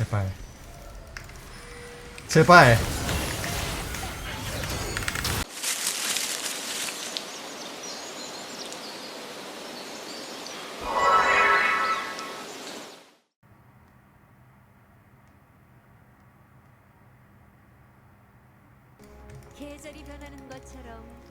제발. 제발.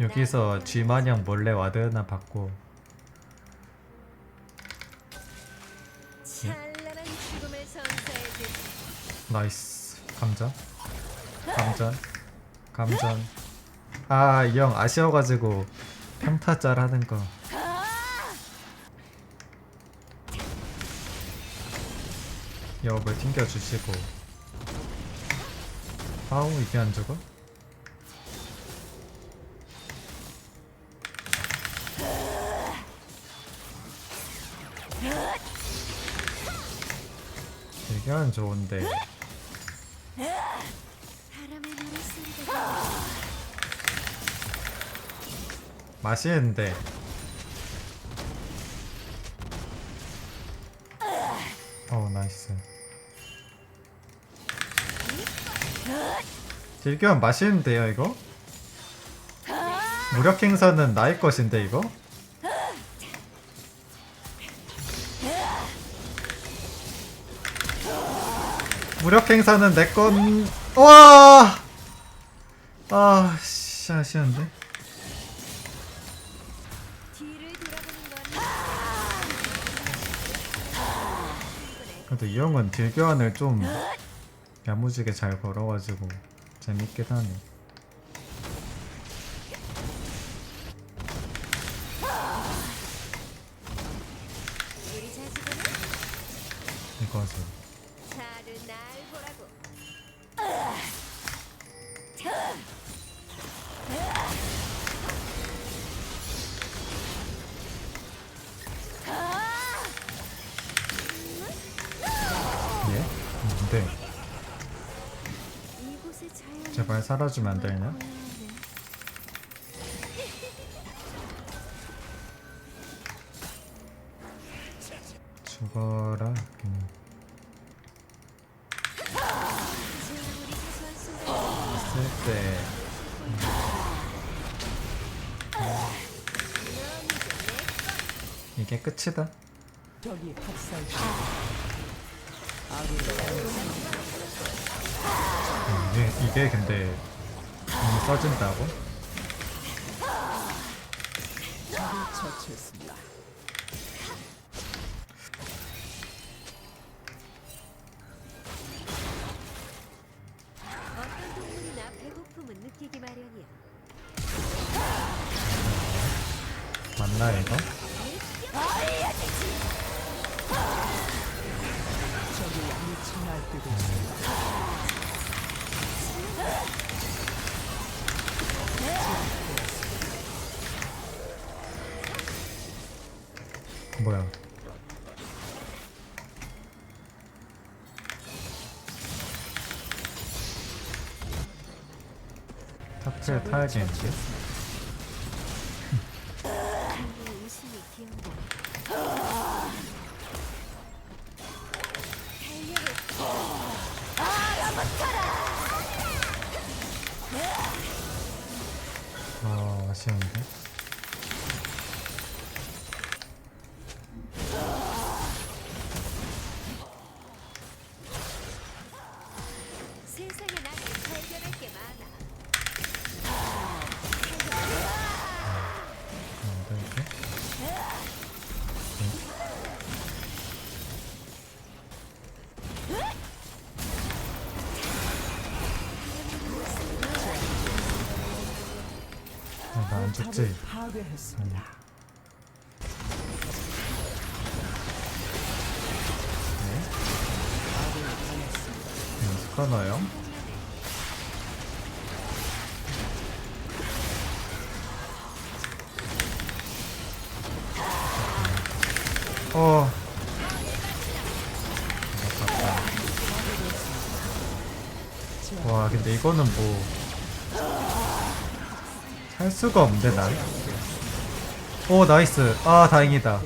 여기서 G 마냥 몰래 와드 하나 받고 나이스. 감전 감전 감전 아이 형 아쉬워가지고 평타 짤 하는 거. 여업을 튕겨주시고. 아우 이게 안 죽어? 되게 안 좋은데 맛있는데 어 나이스 딜교환 맛있는데요 이거? 무력 행사는 나의 것인데 이거? 무력 행사는 내건 와! 아, 씨, 아쉬운데? 그래도 이 형은 딜 교환을 좀 야무지게 잘 걸어가지고 재밌긴 하네. 이거지. 자연 제발 사라지면 안 되냐? 죽어라. 음. 우리 사소한 순간 있을 때 이게 끝이다. 저기 중 음, 이게, 이게 근데 음, 써진다고? 어떤 동물이나 배고픔은 느끼기 마련이야 맞나 이거? 날뛰고 있습니다. 뭐야? 탑재 타야겠는데? 아, 죽지? 탑을 파괴했습니다. 네? 아군이 당했습니다. 음, 스카너요? 어. 아깝다. 와, 근데 이거는 뭐. 할 수가 없는데 난. 오 나이스. 아 다행이다.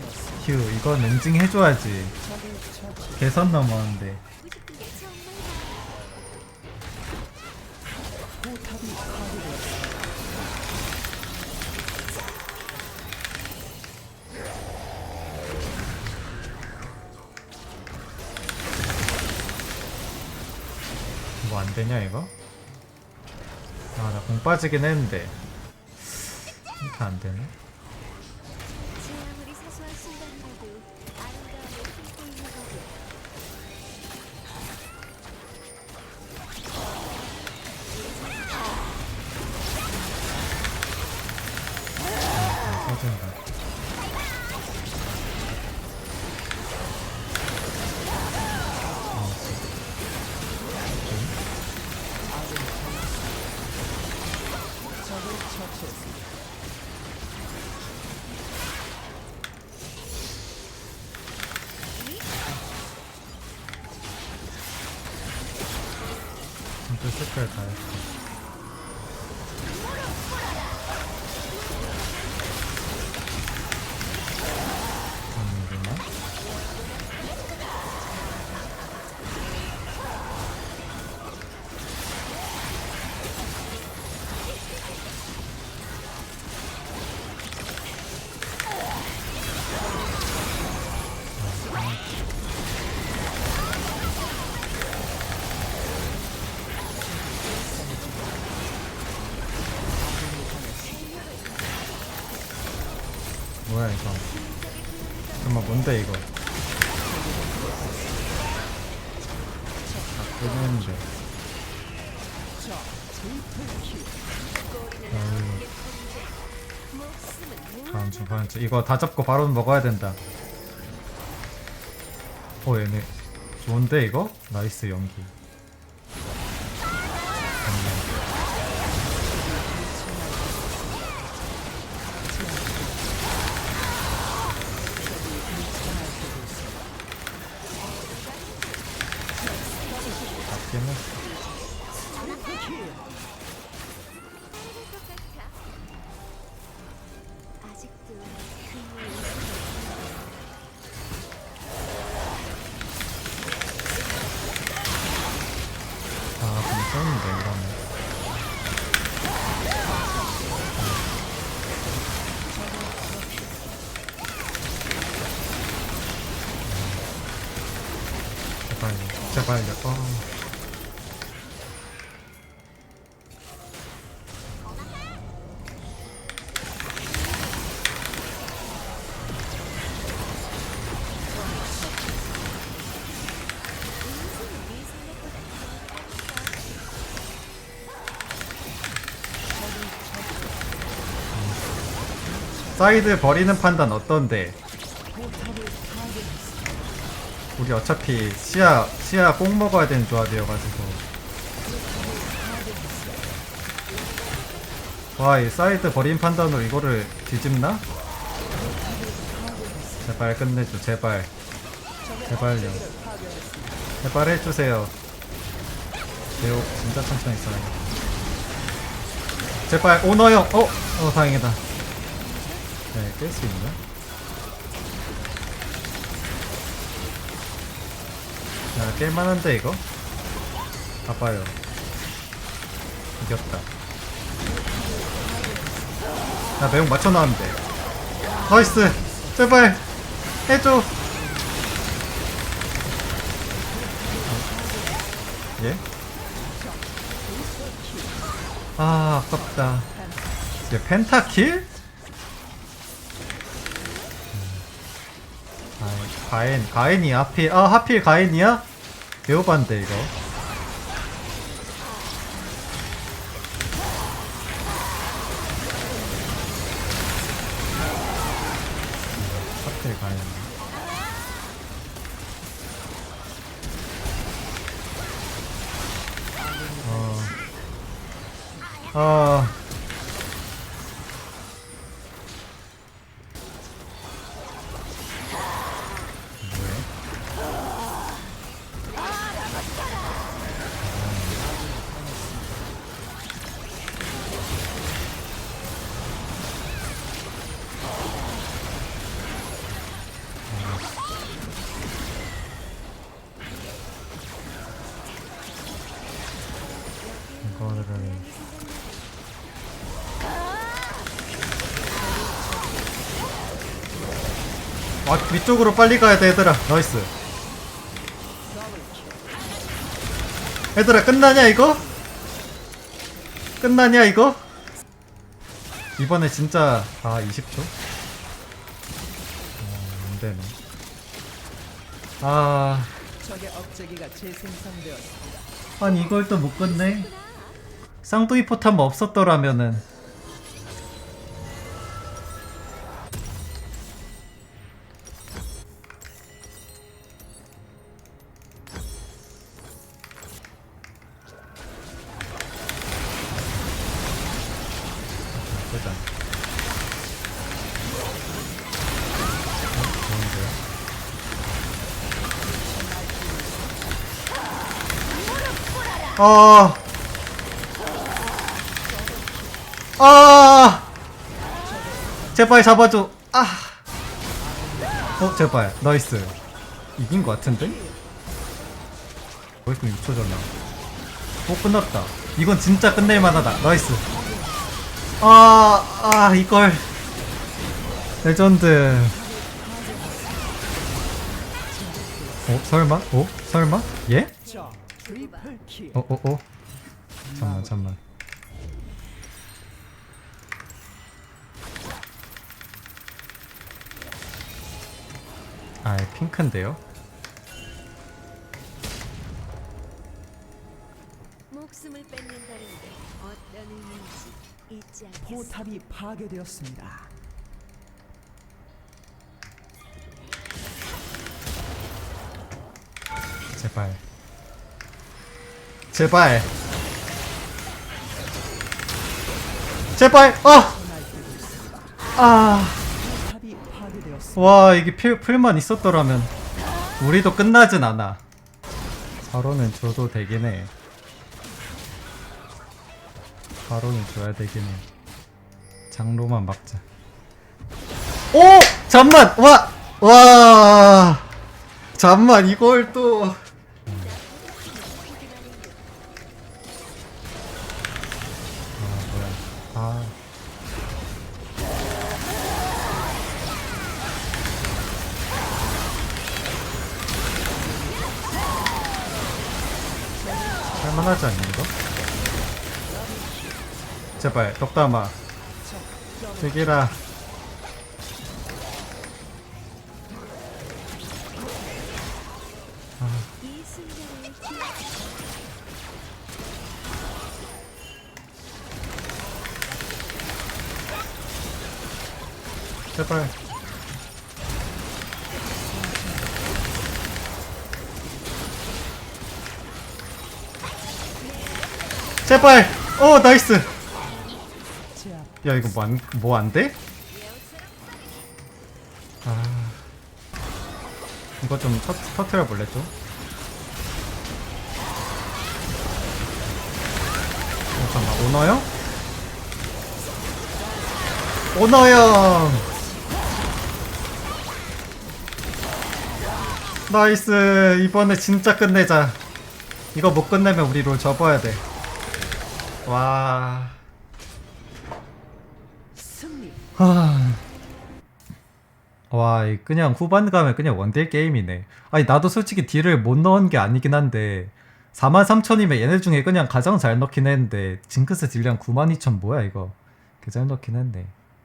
휴 이건 응징 해줘야지. 개선 넘었는데. 뭐 안되냐 이거? 아나 공 빠지긴 했는데 이렇게 안 되네. 다 뭐야 이거? 잠깐만 뭔데 이거? 아. 어이, 목숨은 다음 주 다음 주 이거 다 잡고 바로 먹어야 된다. 어 얘네 좋은데 이거? 나이스 연기. 썼는데, 이러면. 제발요, 제발요, 어. 사이드 버리는 판단 어떤데? 우리 어차피 시야, 시야 꼭 먹어야 되는 조합이어가지고. 와, 이 사이드 버린 판단으로 이거를 뒤집나? 제발 끝내줘, 제발. 제발요. 제발 해주세요. 매우 진짜 천천히 써요. 제발, 오너 형! 어! 어, 다행이다. 네, 깰 수 있나? 야, 깰만한데, 이거? 봐봐요. 이겼다. 나 매운 맞춰놨는데. 나이스! 제발! 해줘! 예? 아, 아깝다. 이제 펜타킬? 가엔, 가엔이 하필, 아, 하필 가엔이야? 개오반데, 이거. 하필 가엔. 어. 아. 아 위쪽으로 빨리 가야 돼 얘들아 나이스 얘들아 끝나냐 이거? 끝나냐 이거? 이번에 진짜 아 20초? 어, 안되네 아. 아니 이걸 또 못 끝내 쌍둥이 포탄 뭐 없었더라면은 아. 아. 제발 잡아줘. 아. 어, 제발. 나이스. 이긴 것 같은데? 벌써 6초잖아. 어, 끝났다. 이건 진짜 끝낼 만 하다. 나이스. 아, 아, 이걸. 레전드. 어, 설마? 어? 설마? 예? 자, 트리플 킬. 어, 어, 어. 잠만, 잠만. 아, 핑크인데요? 목숨을 뺏는다는 게 어떤 의미인지 잊지 않겠어. 포탑이 파괴되었습니다. 제발. 제발. 제발. 아. 아. 와 이게 필, 풀만 있었더라면 우리도 끝나진 않아. 4로는 줘도 되긴 해. 4로는 줘야 되긴 해. 장로만 막자. 오! 잠만! 와! 와! 잠만 이걸 또 제발 덕담아. 제기라. 기억. 제발. 제발. 오 나이스. 야 이거 뭐안 뭐 안 돼? 아 이거 좀 터, 터트려 볼래 좀? 어, 잠깐만 오너 형? 오너 형 나이스 이번에 진짜 끝내자 이거 못 끝내면 우리 롤 접어야 돼와 하... 와, 이 그냥 후반 가면 그냥 원딜 게임이네. 아니, 나도 솔직히 딜을 못 넣은 게 아니긴 한데, 43,000이면 얘네 중에 그냥 가장 잘 넣긴 했는데, 징크스 딜량 92,000 뭐야, 이거. 개 잘 넣긴 했네.